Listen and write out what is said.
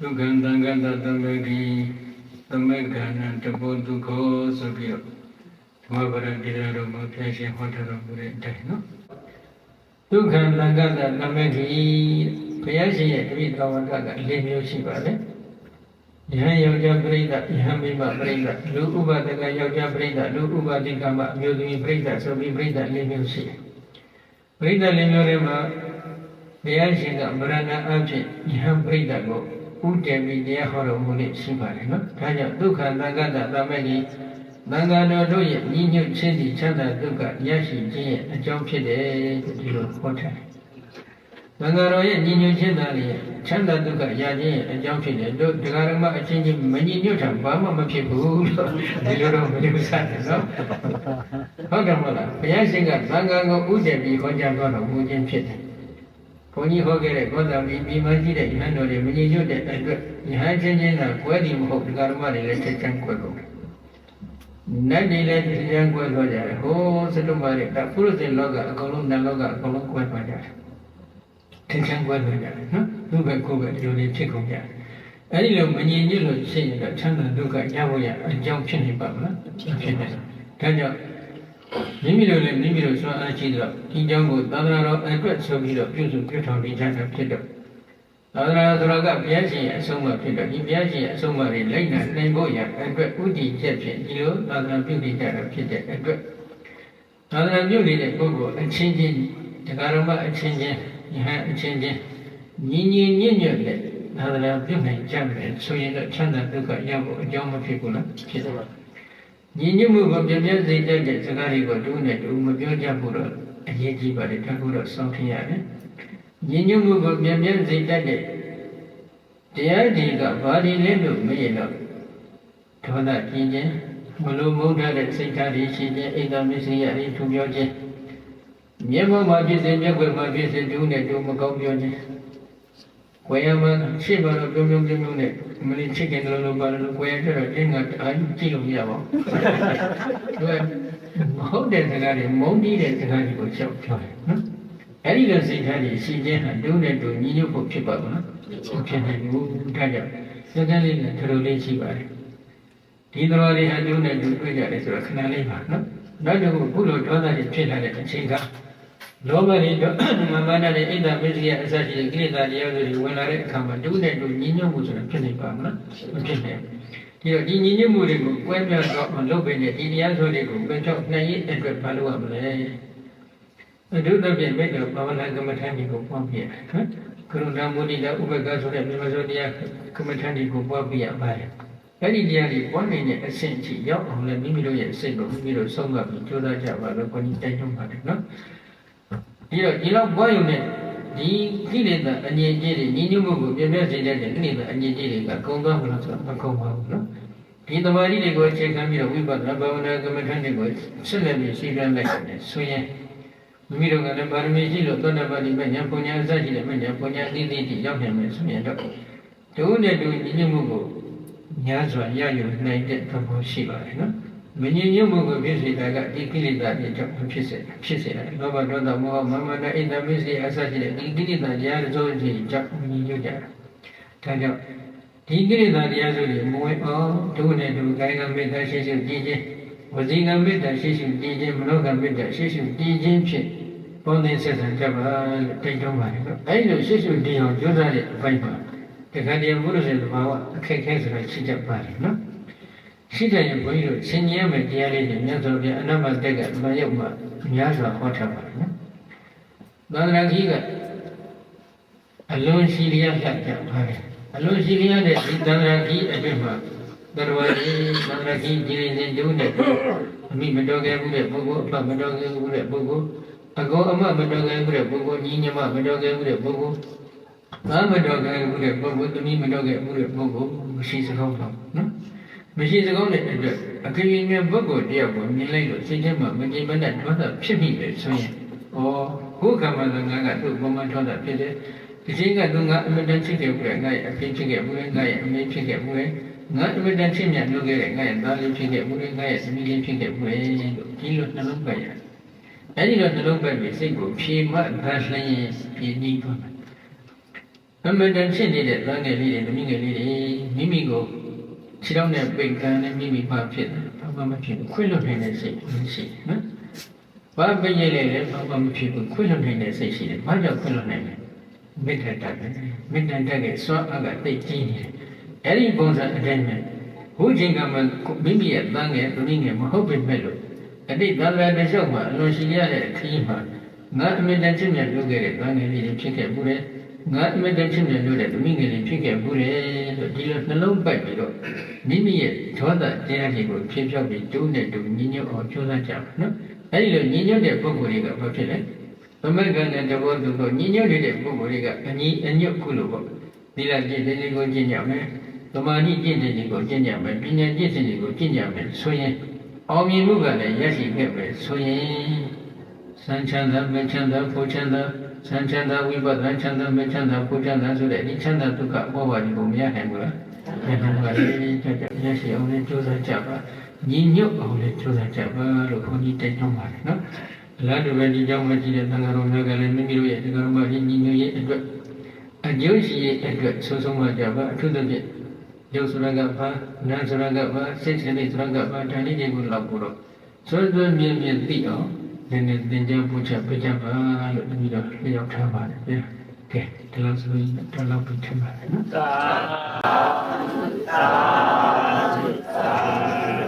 ဒုက္ခံသံဃတသမဂိသမက္ခဏတပုဒုက္ခဆိုပြီးတော့ဓမ္မပရတိရတော်မှာဖျက်ရှင်ဟောထားတော်မူတဲ့အတိုင်းနော်ဒုက္ခံသံဃတသမဂိဘုရားရှင်ရဲ့တပိတော်ဝကက၄မျိုးရှိပါတယ်ယဟန်ယောက်ျားပြိဋ္ဌယဟန်မိမပြိဋ္ဌလူဥပဒကယောက်ျားပြိဋ္ဌလူဥပဒိကမအမျိုးသမီးပြိဋ္ဌဆိုပြီးပြိဋ္ဌ၄မျိုးရှိတယ်ပြိဋ္ဌ၄မျိုးတွေမှာဘုရားရှင်ကမရဏအဖြစ်ယဟန်ပြိဋ္ဌကို ဥတည်ပြီးတရားဟောတော်မူလို့ရှိပါတယ်နော်ဒါကြောင့်ဒုက္ခသံဃတသမဂိသံဃာတော်တို့ရဲ့ညီညွတ်ခြင်းဒီချမ်းသာဒုက္ခရရှိခြင်းရဲ့အကြောင်းဖြစ်တယ်ဒီလိုဟောထားတယ်သံဃာတော်ရဲ့ညီညွတ်ခြင်းသာလေချမ်းသာဒုက္ခရခြင်းရဲ့အကြောင်းဖြစ်တယ်တို့တရားဓမ္မအချင်းချင်းမညီညွတ်တာဘာမှမဖြစ်ဘူးလို့ဒီလိုတော့မယူဆနဲ့နော်ဟုတ်တယ်မဟုတ်လားဘုရားရှင်ကသံဃာကိုဥတည်ပြီးဟောကြားတော်မူခြင်းဖြစ်တယ် ဘုန်းကြီးဟောခဲ့တဲ့ကောသမီပြည်မကြီးတဲ့ယဟန်တော်တွေမညီညွတ်တဲ့အတွက်ယဟန်ချင်းချင်းကကွဲတယ်မဟုတ်တရားဓမ္မတွေလည်းချက်ချမ်းကွဲကုန်တယ်နတ်တွေလည်းချက်ချမ်းကွဲသွားကြတယ်ဟိုးစတုမာတွေဒါပုရုဇဉ်လောကအကုန်လုံးနတ်လောကအကုန်လုံးကွဲသွားကြတယ်ချက်ချမ်းကွဲသွားကြတယ်နော်သူ့ဘက်ကိုယ်ပဲဒီလိုလေးဖြစ်ကုန်ကြတယ်အဲဒီလိုမညီညွတ်လို့ရှိရင်တော့ချမ်းသာဒုက္ခရဖို့ရအကြောင်းဖြစ်နေပါမလားဖြစ်နေတယ်ဒါကြောင့် မိမိတို့လည်းမိမိတို့စွမ်းအားရှိတော့ဒီကြောင့်ကိုသာသနာတော်အတွက်ဆိုပြီးတော့ပြုစုပြုထောင်နေကြတာဖြစ်တော့သာသနာတော်ကဘုရားရှင်ရဲ့အဆုံးအမဖြစ်တော့ဒီဘုရားရှင်ရဲ့အဆုံးအမတွေလိုက်နာနိုင်ဖို့ရအတွက်ဥတည်ချက်ဖြင့်ဒီလိုသာသနာပြုနေကြတာဖြစ်တဲ့အတွက်သာသနာပြုနေတဲ့ပုဂ္ဂိုလ်အချင်းချင်းတရားတော်မအချင်းချင်းယဟန်အချင်းချင်းညီညီညွတ်ညွတ်နဲ့သာသနာပြုနိုင်ကြမယ်ဆိုရင်တော့ချမ်းသာဒုက္ခရဖို့အကြောင်းမဖြစ်ဘူးလားဖြစ်တယ် ညီညွတ်မှုကိုပြည့်ပြည့်စိတ်တဲ့စကားတွေကိုတူးနဲ့တူမပြောကြဘူးတော့အရေးကြီးပါတယ်တခုတော့စောင့်ထင်ရတယ်ညီညွတ်မှုကိုပြည့်ပြည့်စိတ်တဲ့တရားတွေကဘာတွေလဲလို့မေးရင်တော့ဒေါသကျင်ခြင်းမလိုမုန်းတဲ့စိတ်ဓာတ်တွေရှိခြင်းအိမ်သာမစ္စရိယတွေထူပြောခြင်းမြေပေါ်မှာဖြစ်စေမျက်ွယ်မှာဖြစ်စေတူးနဲ့တူမကောင်းပြောခြင်း ဝေယမရှိပါတော့ပြုံးပြုံးပြုံးပြုံးနဲ့မင်းချစ်ခင်တယ်လို့ပါလို့ဝေယတဲ့တော့တင်းကအာရုံကြည့်လို့မရပါဘူးသူကမဟုတ်တဲ့စကားတွေမုန်းတီးတဲ့စကားတွေကိုချက်ပြောတယ်နော်အဲ့ဒီလိုစိတ်ဓာတ်တွေရှိခြင်းဟာတူးနဲ့တူညီညွတ်ဖို့ဖြစ်ပါဘူးနော်ဖြစ်နေဘူးဒါကြောင့်စကားလေးနဲ့ထလိုလေးရှိပါတယ်ဒီတော်တွေဟာတူးနဲ့တူတွေ့ကြတယ်ဆိုတော့ခဏလေးပါနော်နောက်တစ်ခုခုလိုဒေါသတွေဖြစ်လာတဲ့အချိန်က လောဘတွေတော့မမနာတဲ့အိတ်တမစ္စရိယအစရှိတဲ့ကိလေသာတရားတွေဝင်လာတဲ့အခါမှာတူးနဲ့တူညီညွတ်မှုဆိုတာဖြစ်နေပါမလားမဖြစ်နိုင်ဒီတော့ဒီညီညွတ်မှုတွေကိုကွဲပြားတော့မလုပ်ဘဲနဲ့ဒီတရားဆိုတွေကိုပင်ချောက်နိုင်ရဲ့အတွက်ဘာလုပ်ရမလဲအတုတ္တပြမေတ္တာဘာဝနာကမ္မထာတွေကိုပွားပြရနော်ကရုဏာမုဒိတာဥပက္ခဆိုတဲ့မြမစောတရားကမ္မထာတွေကိုပွားပြရပါတယ်အဲ့ဒီတရားတွေပွားနေတဲ့အဆင့်အထိရောက်အောင်လည်းမိမိတို့ရဲ့အစိတ်ကိုမိမိတို့ဆုံးမပြီးကြိုးစားကြပါလို့ကိုကြီးတိုက်တွန်းပါတယ်နော် ဒီတော့ဒီလောက်ပွားရုံနဲ့ဒီကိလေသာအငြိအကျေးတွေညီညွတ်မှုကိုပြည့်ပြည့်စေတဲ့ကိလေသာအငြိအကျေးတွေကကုံသွားမလားဆိုတော့မကုံပါဘူးနော်ဒီတမာတိတွေကိုအခြေခံပြီးတော့ဝိပဿနာဘာဝနာကမ္မထာတွေကိုဆက်လက်ပြီးရှင်းပြလိုက်တယ်ဆိုရင်မိမိတို့ကလည်းပါရမီရှိလို့သောတာပတိမညာပုညာအစရှိတဲ့မညာပုညာအသီးသီးတိရောက်နိုင်မယ်ဆိုရင်တော့ဒုနဲ့ဒုညီညွတ်မှုကိုညာစွာရယူနိုင်တဲ့သဘောရှိပါတယ်နော် မငြင်းညွတ်မှုကိုဖြစ်စေတာကဒီကိလေသာတွေကြောင့်ဖြစ်စေတာဖြစ်စေတယ်လောဘဒေါသမောဟမမနာဣဒ္ဓမစ္စည်းအစရှိတဲ့ဒီကိလေသာတရားတို့တွေကြောင့်ညီညွတ်ကြတာဒါကြောင့်ဒီကိလေသာတရားစုတွေမဝင်အောင်ဒုနဲ့ဒုကာယကမေတ္တာရှိရှိကြည်ခြင်းဝစီကမေတ္တာရှိရှိကြည်ခြင်းမနောကမေတ္တာရှိရှိကြည်ခြင်းဖြင့်ပေါင်းသင်းဆက်ဆံကြပါလို့တိုက်တွန်းပါတယ်နော်အဲဒီလိုရှိရှိတည်အောင်ကြိုးစားတဲ့အပိုင်းမှာတခါတည်းဘုရားရှင်သဘာဝအခက်အခဲဆိုတာရှိတတ်ပါတယ်နော် ရှိတဲ့ရင်ဘုန်းကြီးတို့ဆင်ញင်မဲ့တရားလေးတွေမြတ်စွာဘုရားအနမတက်ကမရုပ်မှာများစွာဟောထားပါတယ်နော်သာသနာကြီးကအလွန်ရှိလျက်ဖြတ်ကြပါတယ်အလွန်ရှိလျက်တဲ့ဒီသာသနာကြီးအတွင်းမှာတရဝရီသံဃာကြီးကြီးရင်ဒုနဲ့အမိမတော်ခဲ့ဘူးတဲ့ပုဂ္ဂိုလ်အဖမတော်ခဲ့ဘူးတဲ့ပုဂ္ဂိုလ်အကောအမမတော်ခဲ့ဘူးတဲ့ပုဂ္ဂိုလ်ညီညမမတော်ခဲ့ဘူးတဲ့ပုဂ္ဂိုလ်ဘာမတော်ခဲ့ဘူးတဲ့ပုဂ္ဂိုလ်သမီးမတော်ခဲ့ဘူးတဲ့ပုဂ္ဂိုလ်မရှိစကောင်းတော့နော် မရှိစကောင်းတဲ့အတွက်အခင်ရင်မြတ်ပုဂ္ဂိုလ်တယောက်ကိုမြင်လိုက်လို့စိတ်ထဲမှာမကြင်မနဲ့ဒေါသဖြစ်မိတယ်ဆိုရင်ဩခုကမှလည်းငါကသူ့ပုံမှန်ဒေါသဖြစ်တယ်ဒီချိန်ကသူငါအမြဲတမ်းချစ်ခဲ့ဘူးလေငါရဲ့အဖေဖြစ်ခဲ့ဘူးလေငါရဲ့အမေဖြစ်ခဲ့ဘူးလေငါအမြဲတမ်းချစ်မြတ်လုပ်ခဲ့တဲ့ငါရဲ့သားလေးဖြစ်ခဲ့ဘူးလေငါရဲ့သမီးလေးဖြစ်ခဲ့ဘူးလေလို့ဒီလိုနှလုံးပတ်ရတယ်အဲဒီလိုနှလုံးပတ်ပြီးစိတ်ကိုဖြေမှတ်သတ်လျင်ပြင်းပြီးသွားမယ်အမှန်တန်ဖြစ်နေတဲ့သံငယ်လေးတွေသမီးငယ်လေးတွေမိမိကို ခြေထောက်နဲ့ပိတ်ကန်းနဲ့မိမိမှဖြစ်တယ်ဘာမှမဖြစ်ဘူးခွင့်လွတ်နိုင်တဲ့စိတ်ရှိတယ်နော်ဘာပိတ်ရလဲလဲဘာမှမဖြစ်ဘူးခွင့်လွတ်နိုင်တဲ့စိတ်ရှိတယ်ဘာကြောင့်ခွင့်လွတ်နိုင်လဲမေတ္တာတတ်တယ်မေတ္တာတတ်ရဲ့စွမ်းအားကတိတ်ကြီးနေတယ်အဲ့ဒီပုံစံအတိုင်းပဲဘုချိန်ကမှမိမိရဲ့သံငယ်သမီးငယ်မဟုတ်ပေမဲ့လို့အတိတ်သံဃာတစ်လျှောက်မှာအလွန်ရှိရတဲ့ခရီးမှာငါအမြဲတမ်းချင်းမြတ်လုပ်ခဲ့တဲ့သံငယ်လေးတွေဖြစ်ခဲ့မှုတဲ့ ငါအမြဲတမ်းချင်းမြတ်လုပ်တဲ့သမီးငယ်လေးဖြစ်ခဲ့မှုတဲ့လို့ဒီလိုနှလုံးပိုက်ပြီးတော့မိမိရဲ့ဒေါသတရားတွေကိုဖြည့်ဖြောက်ပြီးတူးနဲ့တူညီညွတ်အောင်ကြိုးစားကြပါနော်အဲဒီလိုညီညွတ်တဲ့ပုဂ္ဂိုလ်တွေကဘာဖြစ်လဲသမက်ကနဲ့တဘောသူတို့ညီညွတ်နေတဲ့ပုဂ္ဂိုလ်တွေကအညီအညွတ်ခုလိုပေါ့ဒီလာကြည့်တဲ့ဒီကိုကျင့်ကြမယ်သမာဓိကျင့်တဲ့ဒီကိုကျင့်ကြမယ်ပညာကျင့်တဲ့ဒီကိုကျင့်ကြမယ်ဆိုရင်အောင်မြင်မှုကလည်းရရှိခဲ့ပဲဆိုရင်စံချမ်းသာမချမ်းသာဖို့ချမ်းသာ စံချမ်းသာဝိပဿနာချမ်းသာမချမ်းသာဖို့ချမ်းသာဆိုတဲ့ဒီချမ်းသာဒုက္ခဘောပါဒီကိုမရနိုင်ဘူးလားမရနိုင်ပါဘူးကြကြရရှိအောင်လည်းကြိုးစားကြပါညီညွတ်အောင်လည်းကြိုးစားကြပါလို့ခွန်ကြီးတိုက်တွန်းပါတယ်နော်အလားတူပဲဒီကြောင့်မကြည့်တဲ့သံဃာတော်များကလည်းမိမိတို့ရဲ့ဒီကရမကြီးညီညွတ်ရေးအတွက်အကျိုးရှိရေးအတွက်ဆုံးဆုံးမကြပါအထူးသဖြင့်ရုပ်ဆိုရကပါနာဆိုရကပါစိတ်စိတ်ဆိုရကပါဒါလေးတွေကိုလောက်ဖို့တော့စွန်းစွန်းမြင်မြင်သိအောင် နည်းနည်းသင်ကြားပို့ချပေးကြပါလို့တပည့်တော်လျှောက်ထားပါတယ်ဗျာကဲဒီလောက်ဆိုရင်တော့လောက်ပြီးထင်ပါတယ်နော်သာသာသာ